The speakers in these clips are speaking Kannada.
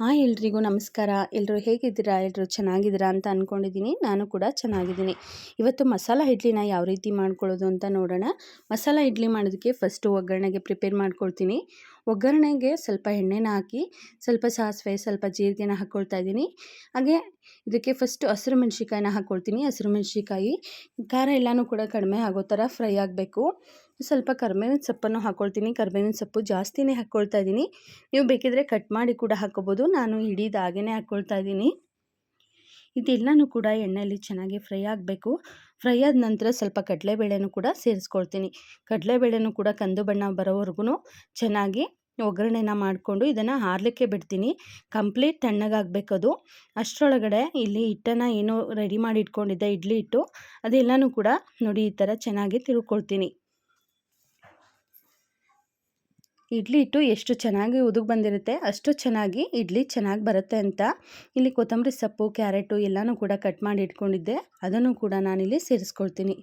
ಹಾಯ್ ಎಲ್ರಿಗೂ ನಮಸ್ಕಾರ. ಎಲ್ಲರೂ ಹೇಗಿದ್ದೀರಾ? ಎಲ್ಲರೂ ಚೆನ್ನಾಗಿದ್ದೀರಾ ಅಂತ ಅಂದ್ಕೊಂಡಿದ್ದೀನಿ ನಾನು ಕೂಡ ಚೆನ್ನಾಗಿದ್ದೀನಿ. ಇವತ್ತು ಮಸಾಲ ಇಡ್ಲಿನ ಯಾವ ರೀತಿ ಮಾಡ್ಕೊಳ್ಳೋದು ಅಂತ ನೋಡೋಣ. ಮಸಾಲ ಇಡ್ಲಿ ಮಾಡೋದಕ್ಕೆ ಫಸ್ಟು ಒಗ್ಗರಣೆಗೆ ಪ್ರಿಪೇರ್ ಮಾಡ್ಕೊಳ್ತೀನಿ. ಒಗ್ಗರಣೆಗೆ ಸ್ವಲ್ಪ ಎಣ್ಣೆನ ಹಾಕಿ, ಸ್ವಲ್ಪ ಸಾಸಿವೆ, ಸ್ವಲ್ಪ ಜೀರಿಗೆನ ಹಾಕ್ಕೊಳ್ತಾ ಇದ್ದೀನಿ. ಹಾಗೆ ಇದಕ್ಕೆ ಫಸ್ಟು ಹಸಿರು ಮೆಣಸಿಕಾಯಿನ ಹಾಕ್ಕೊಳ್ತೀನಿ ಹಸಿರು ಮೆಣಸಿಕಾಯಿ ಖಾರ ಎಲ್ಲನೂ ಕೂಡ ಕಡಿಮೆ ಆಗೋ ಥರ ಫ್ರೈ ಆಗಬೇಕು. ಸ್ವಲ್ಪ ಕರ್ಬೇವಿನ ಸೊಪ್ಪನ್ನು ಹಾಕ್ಕೊಳ್ತೀನಿ ಕರ್ಬೇವಿನ ಸೊಪ್ಪು ಜಾಸ್ತಿನೇ ಹಾಕ್ಕೊಳ್ತಾ ಇದ್ದೀನಿ ನೀವು ಬೇಕಿದ್ರೆ ಕಟ್ ಮಾಡಿ ಕೂಡ ಹಾಕ್ಕೋಬೋದು. ನಾನು ಹಿಡಿದಾಗೇ ಹಾಕ್ಕೊಳ್ತಾ ಇದ್ದೀನಿ ಇದೆಲ್ಲನೂ ಕೂಡ ಎಣ್ಣೆಯಲ್ಲಿ ಚೆನ್ನಾಗಿ ಫ್ರೈ ಆಗಬೇಕು. ಫ್ರೈ ಆದ ನಂತರ ಸ್ವಲ್ಪ ಕಡಲೆಬೇಳೆನೂ ಕೂಡ ಸೇರಿಸ್ಕೊಳ್ತೀನಿ. ಕಡಲೆಬೇಳೆನೂ ಕೂಡ ಕಂದು ಬಣ್ಣ ಬರೋವರೆಗೂ ಚೆನ್ನಾಗಿ ಒಗ್ಗರಣೆನ ಮಾಡಿಕೊಂಡು ಇದನ್ನು ಹಾರಲಿಕ್ಕೆ ಬಿಡ್ತೀನಿ. ಕಂಪ್ಲೀಟ್ ತಣ್ಣಗಾಗಬೇಕದು ಅಷ್ಟರೊಳಗಡೆ ಇಲ್ಲಿ ಹಿಟ್ಟನ್ನು ಏನು ರೆಡಿ ಮಾಡಿ ಇಟ್ಕೊಂಡಿದ್ದೆ, ಇಡ್ಲಿ ಹಿಟ್ಟು. ಅದೆಲ್ಲನೂ ಕೂಡ ನೋಡಿ ಈ ಥರ ಚೆನ್ನಾಗಿ ತಿಳ್ಕೊಳ್ತೀನಿ ಇಡ್ಲಿ ಇಟ್ಟು ಎಷ್ಟು ಚೆನ್ನಾಗಿ ಉದುಗ್ ಬಂದಿರುತ್ತೆ, ಅಷ್ಟು ಚೆನ್ನಾಗಿ ಇಡ್ಲಿ ಚೆನ್ನಾಗಿ ಬರುತ್ತೆ ಅಂತ ಇಲ್ಲಿ ಕೊತ್ತಂಬರಿ ಸೊಪ್ಪು, ಕ್ಯಾರೆಟು ಎಲ್ಲನೂ ಕೂಡ ಕಟ್ ಮಾಡಿ ಇಟ್ಕೊಂಡಿದ್ದೆ. ಅದನ್ನು ಕೂಡ ನಾನಿಲ್ಲಿ ಸೇರಿಸ್ಕೊಳ್ತೀನಿ.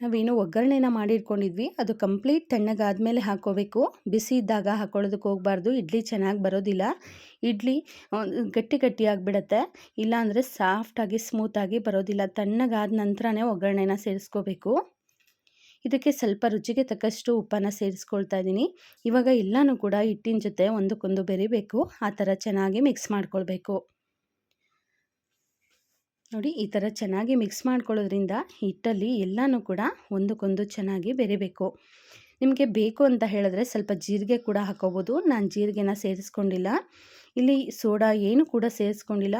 ನಾವೇನು ಒಗ್ಗರಣೆನ ಮಾಡಿ ಇಟ್ಕೊಂಡಿದ್ವಿ. ಅದು ಕಂಪ್ಲೀಟ್ ತಣ್ಣಗಾದ್ಮೇಲೆ ಹಾಕೋಬೇಕು ಬಿಸಿ ಇದ್ದಾಗ ಹಾಕೊಳ್ಳೋದಕ್ಕೆ ಹೋಗಬಾರ್ದು. ಇಡ್ಲಿ ಚೆನ್ನಾಗಿ ಬರೋದಿಲ್ಲ. ಇಡ್ಲಿ ಗಟ್ಟಿ ಗಟ್ಟಿ ಆಗಿಬಿಡತ್ತೆ. ಇಲ್ಲಾಂದರೆ ಸಾಫ್ಟಾಗಿ ಸ್ಮೂತಾಗಿ ಬರೋದಿಲ್ಲ. ತಣ್ಣಗಾದ ನಂತರನೇ ಒಗ್ಗರಣೆನ ಸೇರಿಸ್ಕೋಬೇಕು. ಇದಕ್ಕೆ ಸ್ವಲ್ಪ ರುಚಿಗೆ ತಕ್ಕಷ್ಟು ಉಪ್ಪನ್ನು ಸೇರಿಸ್ಕೊಳ್ತಾ ಇದ್ದೀನಿ. ಇವಾಗ ಎಲ್ಲನೂ ಕೂಡ ಹಿಟ್ಟಿನ ಜೊತೆ ಒಂದಕ್ಕೊಂದು ಬೆರಿಬೇಕು. ಆ ಥರ ಚೆನ್ನಾಗಿ ಮಿಕ್ಸ್ ಮಾಡ್ಕೊಳ್ಬೇಕು. ನೋಡಿ, ಈ ಥರ ಚೆನ್ನಾಗಿ ಮಿಕ್ಸ್ ಮಾಡ್ಕೊಳ್ಳೋದ್ರಿಂದ ಹಿಟ್ಟಲ್ಲಿ ಎಲ್ಲನೂ ಕೂಡ ಒಂದಕ್ಕೊಂದು ಚೆನ್ನಾಗಿ ಬೆರಿಬೇಕು. ನಿಮಗೆ ಬೇಕು ಅಂತ ಹೇಳಿದ್ರೆ ಸ್ವಲ್ಪ ಜೀರಿಗೆ ಕೂಡ ಹಾಕೋಬೋದು. ನಾನು ಜೀರಿಗೆನ ಸೇರಿಸ್ಕೊಂಡಿಲ್ಲ. ಇಲ್ಲಿ ಸೋಡಾ ಏನು ಕೂಡ ಸೇರಿಸ್ಕೊಂಡಿಲ್ಲ.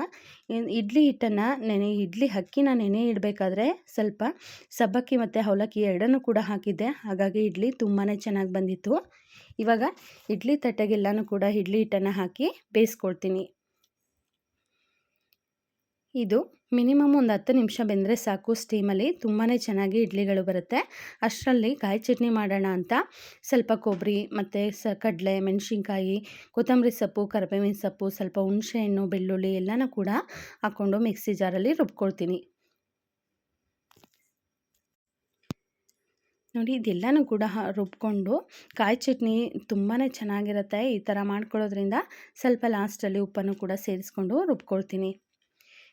ಇಡ್ಲಿ ಹಿಟ್ಟನ್ನು ನೆನೆ, ಇಡ್ಲಿ ಅಕ್ಕಿನ ನೆನೆ ಇಡಬೇಕಾದ್ರೆ ಸ್ವಲ್ಪ ಸಬ್ಬಕ್ಕಿ ಮತ್ತು ಅವಲಕ್ಕಿ ಎರಡನ್ನೂ ಕೂಡ ಹಾಕಿದ್ದೆ. ಹಾಗಾಗಿ ಇಡ್ಲಿ ತುಂಬಾ ಚೆನ್ನಾಗಿ ಬಂದಿತ್ತು. ಇವಾಗ ಇಡ್ಲಿ ತಟ್ಟೆಗೆಲ್ಲನೂ ಕೂಡ ಇಡ್ಲಿ ಹಿಟ್ಟನ್ನು ಹಾಕಿ ಬೇಯಿಸ್ಕೊಳ್ತೀನಿ. ಇದು ಮಿನಿಮಮ್ ಒಂದು ಹತ್ತು ನಿಮಿಷ ಬೆಂದರೆ ಸಾಕು. ಸ್ಟೀಮಲ್ಲಿ ತುಂಬಾ ಚೆನ್ನಾಗಿ ಇಡ್ಲಿಗಳು ಬರುತ್ತೆ. ಅಷ್ಟರಲ್ಲಿ ಕಾಯಿ ಚಟ್ನಿ ಮಾಡೋಣ ಅಂತ. ಸ್ವಲ್ಪ ಕೊಬ್ಬರಿ, ಮತ್ತು ಸ ಕಡಲೆ, ಮೆಣಸಿನ್ಕಾಯಿ, ಕೊತ್ತಂಬರಿ ಸೊಪ್ಪು, ಕರಿಬೇವಿನ ಸೊಪ್ಪು, ಸ್ವಲ್ಪ ಹುಣಸೆಹಣ್ಣು, ಬೆಳ್ಳುಳ್ಳಿ ಎಲ್ಲನೂ ಕೂಡ ಹಾಕ್ಕೊಂಡು ಮಿಕ್ಸಿ ಜಾರಲ್ಲಿ ರುಬ್ಕೊಳ್ತೀನಿ. ನೋಡಿ, ಇದೆಲ್ಲನೂ ಕೂಡ ರುಬ್ಕೊಂಡು ಕಾಯಿ ಚಟ್ನಿ ತುಂಬಾ ಚೆನ್ನಾಗಿರುತ್ತೆ. ಈ ಥರ ಮಾಡ್ಕೊಳ್ಳೋದ್ರಿಂದ ಸ್ವಲ್ಪ ಲಾಸ್ಟಲ್ಲಿ ಉಪ್ಪನ್ನು ಕೂಡ ಸೇರಿಸ್ಕೊಂಡು ರುಬ್ಕೊಳ್ತೀನಿ.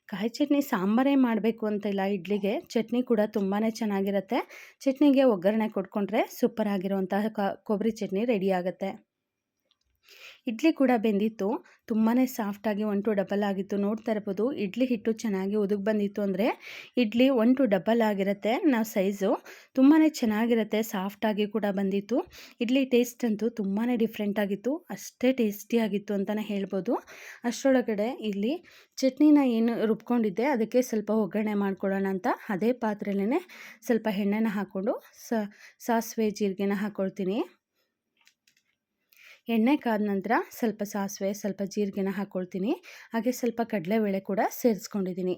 ಕಾಯಿ ಚಟ್ನಿ ಸಾಂಬಾರೇ ಮಾಡಬೇಕು ಅಂತ ಇಲ್ಲ ಇಡ್ಲಿಗೆ, ಚಟ್ನಿ ಕೂಡ ತುಂಬಾ ಚೆನ್ನಾಗಿರುತ್ತೆ. ಚಟ್ನಿಗೆ ಒಗ್ಗರಣೆ ಕೊಟ್ಕೊಂಡ್ರೆ ಸೂಪರ್ ಆಗಿರುವಂತಹ ಕೊಬ್ಬರಿ ಚಟ್ನಿ ರೆಡಿ ಆಗುತ್ತೆ. ಇಡ್ಲಿ ಕೂಡ ಬೆಂದಿತ್ತು. ತುಂಬಾ ಸಾಫ್ಟಾಗಿ ಒನ್ ಟು ಡಬಲ್ ಆಗಿತ್ತು. ನೋಡ್ತಾ ಇರ್ಬೋದು, ಇಡ್ಲಿ ಹಿಟ್ಟು ಚೆನ್ನಾಗಿ ಉದುಗ್ ಬಂದಿತ್ತು ಅಂದರೆ ಇಡ್ಲಿ ಒನ್ ಟು ಡಬಲ್ ಆಗಿರುತ್ತೆ ನಾವು ಸೈಜು ತುಂಬಾ ಚೆನ್ನಾಗಿರುತ್ತೆ ಸಾಫ್ಟಾಗಿ ಕೂಡ ಬಂದಿತ್ತು. ಇಡ್ಲಿ ಟೇಸ್ಟ್ ಅಂತೂ ತುಂಬಾ ಡಿಫ್ರೆಂಟಾಗಿತ್ತು ಅಷ್ಟೇ ಟೇಸ್ಟಿಯಾಗಿತ್ತು ಅಂತಲೇ ಹೇಳ್ಬೋದು. ಅಷ್ಟರೊಳಗಡೆ ಇಲ್ಲಿ ಚಟ್ನಿನ ಏನು ರುಬ್ಕೊಂಡಿದ್ದೆ, ಅದಕ್ಕೆ ಸ್ವಲ್ಪ ಒಗ್ಗರಣೆ ಮಾಡ್ಕೊಳ್ಳೋಣ ಅಂತ. ಅದೇ ಪಾತ್ರೆಲೇ ಸ್ವಲ್ಪ ಎಣ್ಣೆನ ಹಾಕ್ಕೊಂಡು ಸಾಸಿವೆ, ಜೀರಿಗೆನ ಹಾಕ್ಕೊಳ್ತೀನಿ ಎಣ್ಣೆ ಕಾದ ನಂತರ ಸ್ವಲ್ಪ ಸಾಸಿವೆ, ಸ್ವಲ್ಪ ಜೀರಿಗೆನ ಹಾಕ್ಕೊಳ್ತೀನಿ ಹಾಗೆ ಸ್ವಲ್ಪ ಕಡಲೆಬೇಳೆ ಕೂಡ ಸೇರಿಸ್ಕೊಂಡಿದ್ದೀನಿ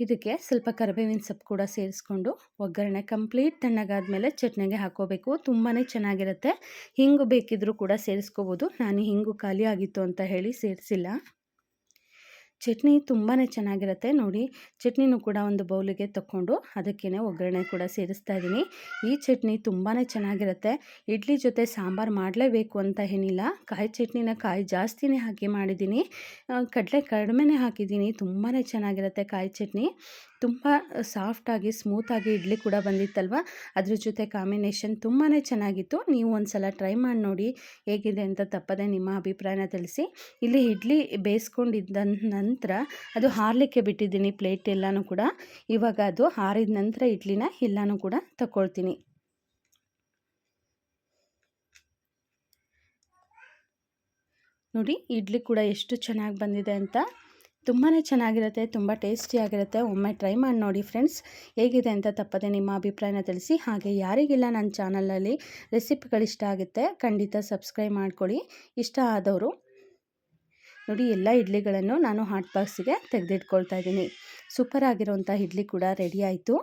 ಇದಕ್ಕೆ ಸ್ವಲ್ಪ ಕರಿಬೇವಿನ ಸೊಪ್ಪು ಕೂಡ ಸೇರಿಸ್ಕೊಂಡು ಒಗ್ಗರಣೆ ಕಂಪ್ಲೀಟ್ ತಣ್ಣಗಾದ್ಮೇಲೆ ಚಟ್ನಿಗೆ ಹಾಕೋಬೇಕು ತುಂಬಾ ಚೆನ್ನಾಗಿರುತ್ತೆ. ಹಿಂಗು ಬೇಕಿದ್ರೂ ಕೂಡ ಸೇರಿಸ್ಕೋಬೋದು. ನಾನು ಹಿಂಗು ಖಾಲಿ ಆಗಿತ್ತು ಅಂತ ಹೇಳಿ ಸೇರಿಸಿಲ್ಲ. ಚಟ್ನಿ ತುಂಬಾ ಚೆನ್ನಾಗಿರುತ್ತೆ. ನೋಡಿ, ಚಟ್ನಿನೂ ಕೂಡ ಒಂದು ಬೌಲಿಗೆ ತಗೊಂಡು ಅದಕ್ಕೇ ಒಗ್ಗರಣೆ ಕೂಡ ಸೇರಿಸ್ತಾ ಇದ್ದೀನಿ. ಈ ಚಟ್ನಿ ತುಂಬಾ ಚೆನ್ನಾಗಿರುತ್ತೆ. ಇಡ್ಲಿ ಜೊತೆ ಸಾಂಬಾರು ಮಾಡಲೇಬೇಕು ಅಂತ ಏನಿಲ್ಲ. ಕಾಯಿ ಚಟ್ನಿನ ಕಾಯಿ ಜಾಸ್ತಿನೇ ಹಾಕಿ ಮಾಡಿದ್ದೀನಿ. ಕಡಲೆ ಕಡಿಮೆನೇ ಹಾಕಿದ್ದೀನಿ. ತುಂಬಾ ಚೆನ್ನಾಗಿರುತ್ತೆ ಕಾಯಿ ಚಟ್ನಿ. ತುಂಬ ಸಾಫ್ಟಾಗಿ ಸ್ಮೂತಾಗಿ ಇಡ್ಲಿ ಕೂಡ ಬಂದಿತ್ತಲ್ವ? ಅದ್ರ ಜೊತೆ ಕಾಂಬಿನೇಷನ್ ತುಂಬಾ ಚೆನ್ನಾಗಿತ್ತು. ನೀವು ಒಂದು ಸಲ ಟ್ರೈ ಮಾಡಿ ನೋಡಿ ಹೇಗಿದೆ ಅಂತ ತಪ್ಪದೆ ನಿಮ್ಮ ಅಭಿಪ್ರಾಯನ ತಿಳಿಸಿ. ಇಲ್ಲಿ ಇಡ್ಲಿ ಬೇಯಿಸ್ಕೊಂಡಿದ್ದ ನಂತರ ಅದು ಹಾರಲಿಕ್ಕೆ ಬಿಟ್ಟಿದ್ದೀನಿ ಪ್ಲೇಟ್ ಎಲ್ಲನೂ ಕೂಡ. ಇವಾಗ ಅದು ಹಾರಿದ ನಂತರ ಇಡ್ಲಿನ ಎಲ್ಲನೂ ಕೂಡ ತಗೊಳ್ತೀನಿ ನೋಡಿ, ಇಡ್ಲಿ ಕೂಡ ಎಷ್ಟು ಚೆನ್ನಾಗಿ ಬಂದಿದೆ ಅಂತ. ತುಂಬಾ ಚೆನ್ನಾಗಿರುತ್ತೆ, ತುಂಬ ಟೇಸ್ಟಿಯಾಗಿರುತ್ತೆ ಒಮ್ಮೆ ಟ್ರೈ ಮಾಡಿ ನೋಡಿ ಫ್ರೆಂಡ್ಸ್ ಹೇಗಿದೆ ಅಂತ ತಪ್ಪದೆ ನಿಮ್ಮ ಅಭಿಪ್ರಾಯನ ತಿಳಿಸಿ. ಹಾಗೆ ಯಾರಿಗಿಲ್ಲ ನನ್ನ ಚಾನಲಲ್ಲಿ ರೆಸಿಪಿಗಳಿಷ್ಟ ಆಗುತ್ತೆ ಖಂಡಿತ ಸಬ್ಸ್ಕ್ರೈಬ್ ಮಾಡ್ಕೊಳ್ಳಿ. ಇಷ್ಟ ಆದವರು ನೋಡಿ, ಎಲ್ಲ ಇಡ್ಲಿಗಳನ್ನು ನಾನು ಹಾಟ್ ಬಾಕ್ಸಿಗೆ ತೆಗೆದಿಟ್ಕೊಳ್ತಾ ಇದ್ದೀನಿ. ಸೂಪರ್ ಆಗಿರೋಂಥ ಇಡ್ಲಿ ಕೂಡ ರೆಡಿ ಆಯಿತು.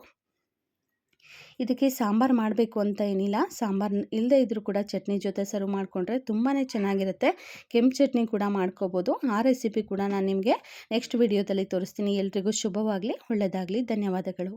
ಇದಕ್ಕೆ ಸಾಂಬಾರು ಮಾಡಬೇಕು ಅಂತ ಏನಿಲ್ಲ. ಸಾಂಬಾರು ಇಲ್ಲದೇ ಇದ್ದರೂ ಕೂಡ ಚಟ್ನಿ ಜೊತೆ ಸರ್ವ್ ಮಾಡಿಕೊಂಡ್ರೆ ತುಂಬಾ ಚೆನ್ನಾಗಿರುತ್ತೆ. ಕೆಂಪು ಚಟ್ನಿ ಕೂಡ ಮಾಡ್ಕೋಬೋದು. ಆ ರೆಸಿಪಿ ಕೂಡ ನಾನು ನಿಮಗೆ ನೆಕ್ಸ್ಟ್ ವಿಡಿಯೋದಲ್ಲಿ ತೋರಿಸ್ತೀನಿ. ಎಲ್ರಿಗೂ ಶುಭವಾಗಲಿ ಒಳ್ಳೆಯದಾಗಲಿ ಧನ್ಯವಾದಗಳು.